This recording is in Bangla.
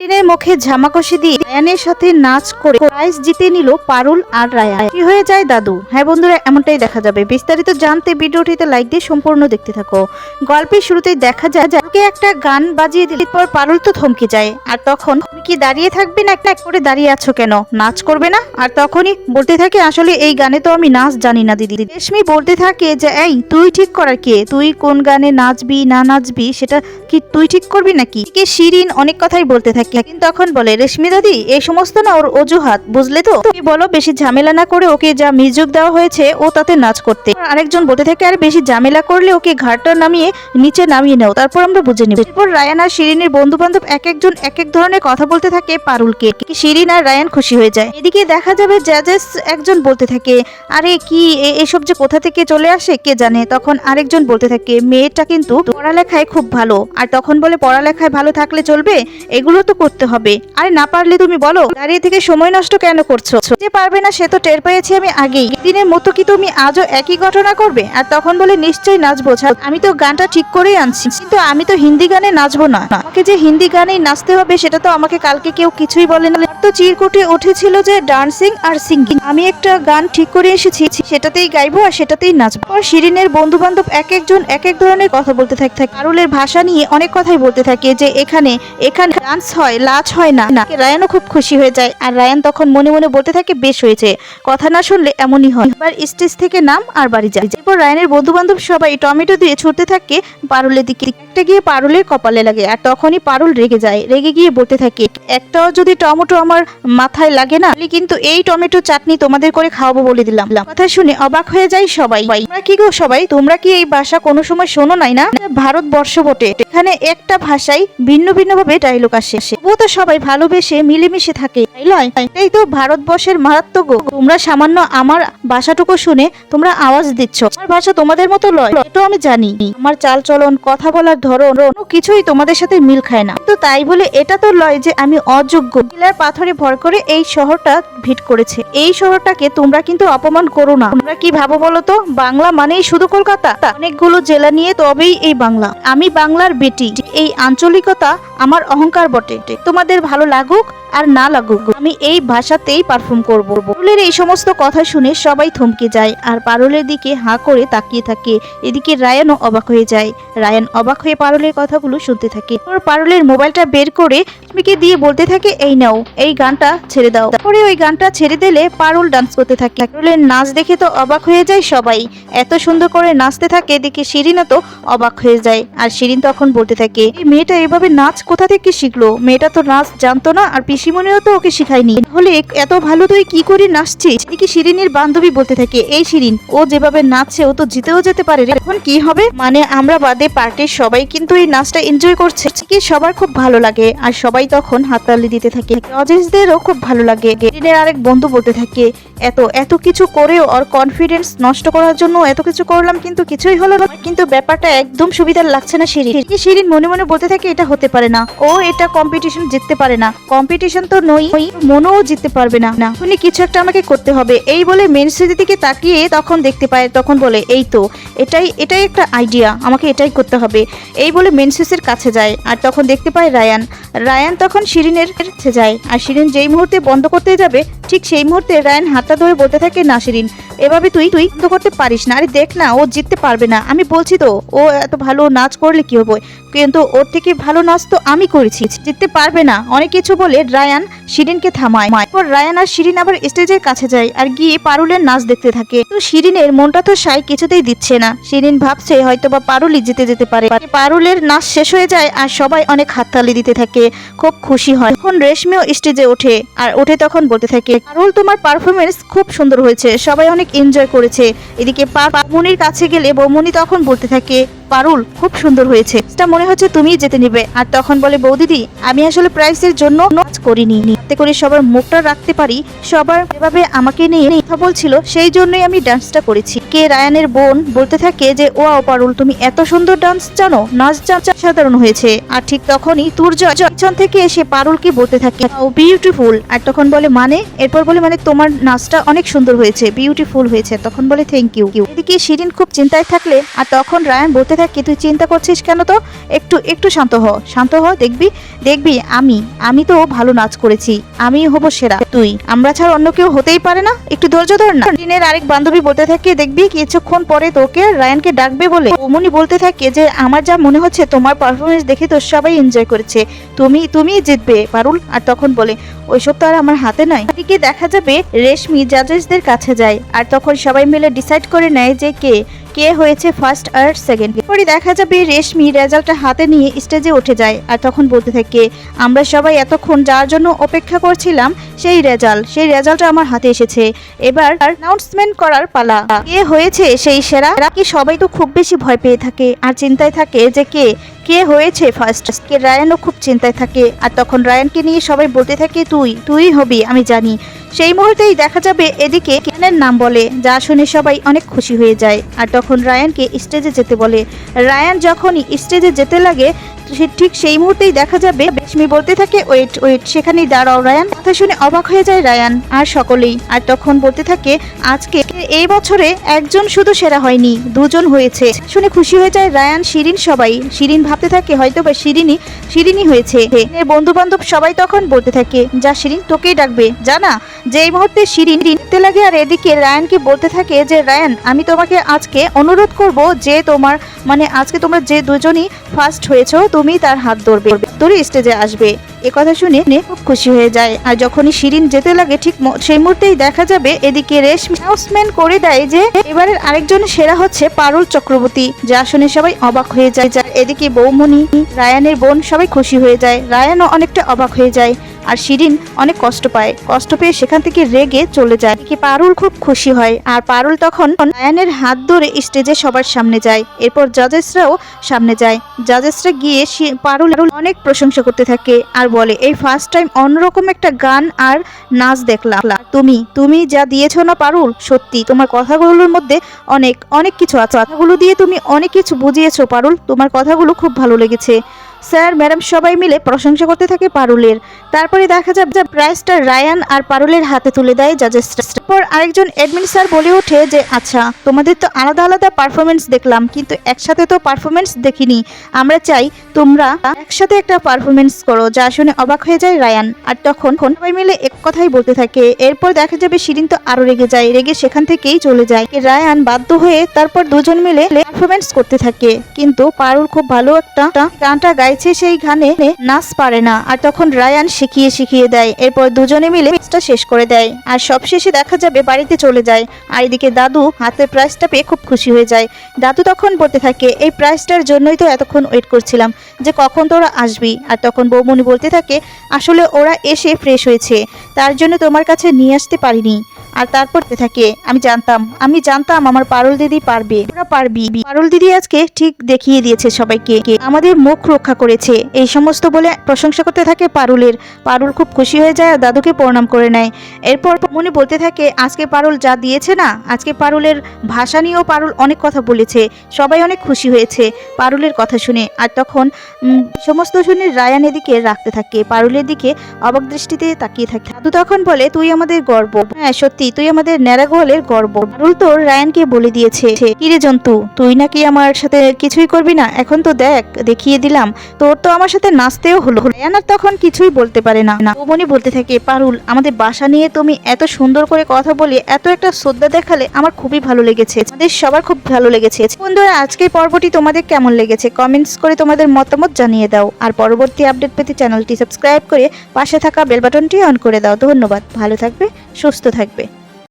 টিনের মুখে ঝামাকষি দিয়ে রায়ানের সাথে নাচ করে প্রাইজ জিতে নিল পারুল আর রায়ান। কি হয়ে যায় দাদু? হ্যাঁ বন্ধুরা, এমনটাই দেখা যাবে। বিস্তারিত জানতে ভিডিওটিতে লাইক দিয়ে সম্পূর্ণ দেখতে থাকো। গল্পের শুরুতেই দেখা যায় যাকে একটা গান বাজিয়ে দিলে পর পারুল তো থমকে যায়। আর তখন, তুমি কি দাঁড়িয়ে থাকবে না একটা করে দাঁড়িয়ে আছো কেন? নাচ করবে না? আর তখনই বলতে থাকে, আসলে এই গানে তো আমি নাচ জানি না, দিদি। রেশমি বলতে থাকে যে, এই, তুই ঠিক করার কে? তুই কোন গানে নাচবি, না নাচবি, সেটা কি তুই ঠিক করবি নাকি? শিরিন অনেক কথাই বলতে থাকে। কিন্তু তখন বলে, রেশমি দাদি এই সমস্ত না ওর অজুহাত, বুঝলে তো? তুমি বলো, বেশি ঝামেলা না করে ওকে যা মিউজিক দেওয়া হয়েছে, ও তাতে নাচ করতে। আরেকজন বলতে থাকে, আর বেশি ঝামেলা করলে ওকে ঘাটটা নামিয়ে নিচে নামিয়ে নাও, তারপর আমরা বুঝে নিব। এরপর রায়ান আর শিরিনের বন্ধু বান্ধব এক একজন এক এক ধরনের কথা বলতে থাকে পারুলকে। শিরিন আর রায়ান খুশি হয়ে যায়। এদিকে দেখা যাবে, জাজেস একজন বলতে থাকে, আরে কি এসব যে কোথা থেকে চলে আসে, কে জানে? তখন আরেকজন বলতে থাকে, মেয়েটা কিন্তু পড়ালেখায় খুব ভালো। আর তখন বলে, পড়ালেখায় ভালো থাকলে চলবে? এগুলো তো করতে হবে। আরে না পারলে তুমি বলো দাঁড়িয়ে থেকে সময় নষ্ট কেন করছ? যে পারবে না সে তো টের পেয়েছি আমি আগেই। দিনের মতো কি তুমি আজও একই ঘটনা করবে? আর তখন বলে নিশ্চয়ই নাচবো ছাড়, আমি তো গানটা ঠিক করেই আনছি কিন্তু আমি তো হিন্দি গানে নাচবো না। আমাকে যে হিন্দি গানেই নাচতে হবে সেটা তো আমাকে কালকে কেউ কিছুই বলে না। তো চিরকুটে উঠেছিল যে ডান্সিং আর সিঙ্গিং। আমি একটা গান ঠিক করে এসেছি সেটাতেই গাইবো আর সেটাতেই নাচবো। আর শিরিনের বন্ধু বান্ধব এক একজন এক এক ধরনের কথা বলতে থাকে কারুলের ভাষা নিয়ে অনেক কথাই বলতে থাকে যে এখানে এখানে ডান্স হয়। লাচ হয় না। রায়ানও খুব খুশি হয়ে যায়। আর রায়ান তখন মনে মনে বলতে থাকে, বেশ হয়েছে। কথা না শুনলে এমনই হয়। এবার স্টেজ থেকে নাম আর বাড়ি যায়। এরপর রায়ানের বন্ধু বান্ধব সবাই টমেটো দিয়ে ছুটতে থাকে পারুলের দিকে। একটা গিয়ে পারুলের কপালে লাগে, আর তখনই পারুল রেগে যায়। রেগে গিয়ে বলতে থাকে, একটাও যদি টমেটো আমার মাথায় লাগে না কিন্তু এই টমেটো চাটনি তোমাদের করে খাওয়াবো বলে দিলাম। কথা শুনে অবাক হয়ে যায় সবাই। তোমরা কি গো সবাই? তোমরা কি এই ভাষা কোনো সময় শোনো নাই না? ভারতবর্ষ বটে। এখানে একটা ভাষায় ভিন্ন ভিন্ন ভাবে ডায়লগ আসে। তবুও তো সবাই ভালোবেসে মিলেমিশে থাকে। তাই তো ভারতবর্ষের মারাত্মক তোমরা সামান্য আমার ভাষাটুকু শুনে তোমরা আওয়াজ দিচ্ছ। আমার ভাষা তোমাদের মতো লয়, এটাও আমি জানি। আমার চাল চলন কথা বলার ধরন কিছুই তোমাদের সাথে মিল খায় না। তো তাই বলে এটা তো লয় যে আমি অযোগ্য। শিলার পাথরে ভর করে এই শহরটা ভিট করেছে। এই শহরটাকে তোমরা কিন্তু অপমান করো না। তোমরা কি ভাবো বলো তো? বাংলা মানেই শুধু কলকাতা? অনেকগুলো জেলা নিয়ে তবেই এই বাংলা। আমি বাংলার বেটি। এই আঞ্চলিকতা আমার অহংকার বটে। তোমাদের ভালো লাগুক। আর না লাগুক। আমি এই ভাষাতেই পারফর্ম করব। পারুলের এই সমস্ত কথা শুনে সবাই থমকে যায় আর পারুলের দিকে হাঁ করে তাকিয়ে থাকে। এদিকে রায়ানও অবাক হয়ে যায়। রায়ান অবাক হয়ে পারুলের কথাগুলো শুনতে থাকে। তারপর পারুলের মোবাইলটা বের করে মিকে দিয়ে বলতে থাকে, এই নাও, এই গানটা ছেড়ে দাও। তারপরে ওই গানটা ছেড়ে দিলে পারুল ডান্স করতে থাকে। পারুলের নাচ দেখে তো অবাক হয়ে যায় সবাই। এত সুন্দর করে নাচতে থাকে দেখে শিরিনও তো অবাক হয়ে যায়। আর শিরিন তখন বলতে থাকে, এই মেয়েটা এভাবে নাচ কোথা থেকে শিখলো? মেয়েটা তো নাচ জানতো না আর পিসিমনিও তো ওকে শিখায়নি। হলে এত ভালো তুই কি করে নাচছিস? এদিকে শিরিনের বান্ধবী বলতে থাকে? এই শিরিন, ও যেভাবে নাচছে, ও তো জিতেও যেতে পারে এখন কি হবে? মানে আমরা বাদে পার্টির সবাই কিন্তু এই নাচটা এনজয় করছে। কি সবার খুব ভালো লাগে, আর সবাই তখন হাততালি দিতে থাকে। অজেসদেরও খুব ভালো লাগে। শিরিনের আরেক বন্ধু বলতে থাকে এত এত কিছু করেও ওর কনফিডেন্স নষ্ট করার জন্য এত কিছু করলাম কিন্তু কিছুই হলো না। কিন্তু ব্যাপারটা একদম সুবিধার লাগছে না শিরিন। শিরিন মনে মনে বলতে থাকে এটা হতে পারে না। ও এটা কম্পিটিশন জিততে পারে না। কম্পিটিশন তো নই, মনও জিততে পারবে না। না উনি কিছু একটা আমাকে করতে হবে। এই বলে মেন দিকে তাকিয়ে তখন দেখতে পায়, তখন বলে, এই তো, এটাই এটাই একটা আইডিয়া আমাকে এটাই করতে হবে। এই বলে মেনসিসের কাছে যায় আর তখন দেখতে পায় রায়ান। রায়ান তখন শিরিনের কাছে যায়। আর শিরিন যেই মুহূর্তে বন্ধ করতে যাবে, ঠিক সেই মুহূর্তে রায়ান হাতটা ধরে বলতে থাকে না শিরিন এভাবে তুই তুই বন্ধ করতে পারিস না। আরে দেখ না, ও জিততে পারবে না। আমি বলছি তো, ও এত ভালো নাচ করলে কি হবে? কিন্তু ওর থেকে ভালো নাচ তো আমি করেছি। জিততে পারবে না। অনেক কিছু বলে রায়ান শিরিনকে থামায়। এরপর রায়ান আর শিরিন আবার স্টেজের কাছে যায় আর গিয়ে পারুলের নাচ দেখতে থাকে। তো শিরিনের মনটা তো সাই কিছুতেই দিচ্ছে না। শিরিন ভাবছে হয়তো বা পারুলই জিতে যেতে পারে। পারুলের নাচ শেষ হয়ে যায় আর সবাই অনেক হাততালি দিতে থাকে। খুব খুশি হয়। তখন রেশমিও স্টেজে ওঠে আর ওঠে তখন বলতে থাকে, পারুল, তোমার পারফরমেন্স খুব সুন্দর হয়েছে। সবাই অনেক এনজয় করেছে। এদিকে পা- বৌমনির কাছে গেলে বৌমনি তখন বলতে থাকে, পারুল, খুব সুন্দর হয়েছে। এটা মনে হচ্ছে তুমি যেতে নিবে। আর তখন বলে বৌদিদি আমি আসলে প্রাইসের জন্য নাচ করিনি। যাতে করে সবার মুখটা রাখতে পারি, সবার এভাবে আমাকে নিয়ে কথা বলছিল, সেই জন্যই আমি ডান্সটা করেছি। এদিকে রায়ানের বোন বলতে থাকে যে, ও পারুল, তুমি এত সুন্দর ডান্স জানো, নাচ সাধারণ হয়েছে। আর ঠিক তখনই তুর্য পিছন থেকে এসে পারুলকে বলতে থাকে, ও বিউটিফুল আর তখন বলে মানে? এরপর বলে মানে তোমার নাচটা অনেক সুন্দর হয়েছে বিউটিফুল হয়েছে। তখন বলে থ্যাংক ইউ এদিকে শিরিন খুব চিন্তায় থাকলে, আর তখন রায়ান বলতে থাকে, তুই চিন্তা করছিস কেন তো? একটু একটু শান্ত হ শান্ত হ, দেখবি দেখবি, আমি আমি তো ভালো নাচ করেছি আমি হব সেরা। তুই, আমরা ছাড়া অন্য কেউ হতেই পারে না? একটু ধৈর্য ধর না। দিনের আরেক বান্ধবী বলতে থাকে, দেখবি কিছুক্ষণ পরে তোকে রায়ানকে ডাকবে বলে। অমনি বলতে থাকে যে, আমার যা মনে হচ্ছে, তোমার পারফরমেন্স দেখে তো সবাই এনজয় করেছে। তুমি তুমি জিতবে, পারুল। আর তখন বলে ওইসব তো আর আমার হাতে নয়। এদিকে দেখা যাবে রেশমি জাজেসদের কাছে যায় আর তখন সবাই মিলে ডিসাইড করে নেয় যে কে কে হয়েছে ফার্স্ট আর সেকেন্ড পরে দেখা যাবে রেশমি রেজাল্টটা হাতে নিয়ে স্টেজে উঠে যায় আর তখন বলতে থাকে, আমরা সবাই এতক্ষণ যার জন্য অপেক্ষা করছিলাম, সেই রেজাল্ট, সেই রেজাল্টটা আমার হাতে এসেছে। এবার অ্যানাউন্সমেন্ট করার পালা। কে হয়েছে সেই সেরা? কি সবাই তো খুব বেশি ভয় পেয়ে থাকে আর চিন্তায় থাকে যে কে কে হয়েছে ফার্স্ট কে রায়ানও খুব চিন্তায় থাকে। আর তখন রায়ানকে নিয়ে সবাই বলতে থাকে, তুই তুই হবি, আমি জানি। সেই মুহূর্তেই দেখা যাবে এদিকে কেনের নাম বলে, যা শুনে সবাই অনেক খুশি হয়ে যায়। আর তখন রায়ানকে স্টেজে যেতে বলে। রায়ান যখনই স্টেজে যেতে লাগে ঠিক সেই মুহূর্তেই দেখা যাবে। রেশমি বলতে থাকে, ওয়েট ওয়েট, সেখানেই দাঁড়াও, রায়ান। কথা শুনে অবাক হয়ে যায় রায়ান আর সকলেই। আর তখন বলতে থাকে, আজকে এই বছরে একজন শুধু সেরা হয়নি, দুজন হয়েছে। শুনে খুশি হয়ে যায় রায়ান, শিরিন সবাই। শিরিন ভাবতে থাকে হয়তো বা শিরিনই শিরিনই হয়েছে। বন্ধু বান্ধব সবাই তখন বলতে থাকে, যা শিরিন, তোকেই ডাকবে। জানা যে এই মুহূর্তে শিরিন দিতে লাগে আর এদিকে রায়ানকে বলতে থাকে যে, রায়ান, আমি তোমাকে আজকে অনুরোধ করব যে তোমার মানে আজকে তোমরা যে দুজনই ফার্স্ট হয়েছো তুমি তার হাত ধরবে। ধরে স্টেজে আসবে। এ কথা শুনে খুব খুশি হয়ে যায়। আর যখনই শিরিন যেতে লাগে, ঠিক সেই মুহূর্তেই দেখা যাবে এদিকে রেশমি অ্যানাউন্সমেন্ট করে দেয় যে, এবারের আরেকজন সেরা হচ্ছে পারুল চক্রবর্তী, যা শুনে সবাই অবাক হয়ে যায়। যার এদিকে বৌমণি, রায়ানের বোন সবাই খুশি হয়ে যায়। রায়ানও অনেকটা অবাক হয়ে যায় আর শিরিন অনেক কষ্ট পায়। কষ্ট পেয়ে সেখান থেকে রেগে চলে যায়। কি পারুল খুব খুশি হয় আর পারুল তখন রায়ানের হাত ধরে স্টেজে সবার সামনে যায়। এরপর জাজেসরাও সামনে যায়। জাজেসরা গিয়ে পারুল অনেক প্রশংসা করতে থাকে আর বলে, এই ফার্স্ট টাইম অন্যরকম একটা গান আর নাচ দেখলাম। তুমি তুমি যা দিয়েছ না পারুল, সত্যি তোমার কথাগুলোর মধ্যে অনেক অনেক কিছু আছে। কথাগুলো দিয়ে তুমি অনেক কিছু বুঝিয়েছো পারুল, তোমার কথাগুলো খুব ভালো লেগেছে। স্যার, ম্যাডাম সবাই মিলে প্রশংসা করতে থাকে পারুলের। তারপরে দেখা যাবে যে প্রাইজটা রায়ান আর পারুলের হাতে তুলে দেয় জাজেস তারপর আরেকজন অ্যাডমিন স্যার বলে ওঠে যে আচ্ছা তোমাদের তো আলাদা আলাদা পারফরমেন্স দেখলাম, কিন্তু একসাথে তো পারফরমেন্স দেখিনি। আমরা চাই তোমরা একসাথে একটা পারফরমেন্স করো, যা শুনে অবাক হয়ে যায় রায়ান। আর তখন সবাই মিলে এক কথাই বলতে থাকে। এরপর দেখা যাবে শিরিন তো আরও রেগে যায়, রেগে সেখান থেকেই চলে যায়। রায়ান বাধ্য হয়ে তারপর দুজন মিলে পারফরমেন্স করতে থাকে। কিন্তু পারুল খুব ভালো একটা গানটা গাইছে সেই গানে নাচ পারে না। আর তখন রায়ান শিখিয়ে শিখিয়ে দেয়। এরপর দুজনে মিলে ম্যাচটা শেষ করে দেয়। আর সবশেষে দেখা যাবে বাড়িতে চলে যায়। আর এদিকে দাদু হাতে প্রাইজটা পেয়ে খুব খুশি হয়ে যায়। দাদু তখন বলতে থাকে, এই প্রাইজটার জন্যই তো এতক্ষণ ওয়েট করছিলাম যে কখন তোরা আসবি? আর তখন বৌমনি বলতে থাকে, আসলে ওরা এসে ফ্রেশ হয়েছে। তার জন্য তোমার কাছে নিয়ে আসতে পারিনি। আর তারপর থাকে আমি জানতাম। আমি জানতাম আমার পারুল দিদি পারবে। ওরা পারবি। পারুল দিদি আজকে ঠিক দেখিয়ে দিয়েছে সবাইকে। আমাদের মুখ রক্ষা করেছে। এই সমস্ত বলে প্রশংসা করতে থাকে পারুলের। পারুল খুব খুশি হয়ে যায় আর দাদুকে প্রণাম করে নেয়। এরপর মনে বলতে থাকে, আজকে পারুল যা দিয়েছে না, আজকে পারুলের ভাষা নিয়েও পারুল অনেক কথা বলেছে। সবাই অনেক খুশি হয়েছে পারুলের কথা শুনে। আর তখন সমস্ত শুনে রায়ান এদিকে রাখতে থাকে। পারুলের দিকে অবাক দৃষ্টিতে তাকিয়ে থাকে। দাদু তখন বলে, তুই আমাদের গর্ব। হ্যাঁ সত্যি। তুই আমাদের ন্যাড়াগোয়ালের গর্ব। পারুল তো রায়ানকে বলে দিয়েছে। কিরে জন্তু, তুই নাকি আমার সাথে কিছুই করবি না? এখন তো দেখ, দেখিয়ে দিলাম। তোর তো আমার সাথে নাচতেও হলো। রায়ান আর তখন কিছুই বলতে পারে না। মনি বলতে থাকে, পারুল, আমাদের বাসা নিয়ে তুমি এত সুন্দর করে কথা বলে এত একটা শ্রদ্ধা দেখালে আমার খুবই ভালো লেগেছে। আমাদের সবার খুব ভালো লেগেছে। বন্ধুরা, আজকের পর্বটি তোমাদের কেমন লেগেছে? কমেন্টস করে তোমাদের মতামত জানিয়ে দাও। আর পরবর্তী আপডেট পেতে চ্যানেলটি সাবস্ক্রাইব করে পাশে থাকা বেল বাটনটি অন করে দাও। ধন্যবাদ। ভালো থাকবে, সুস্থ থাকবে।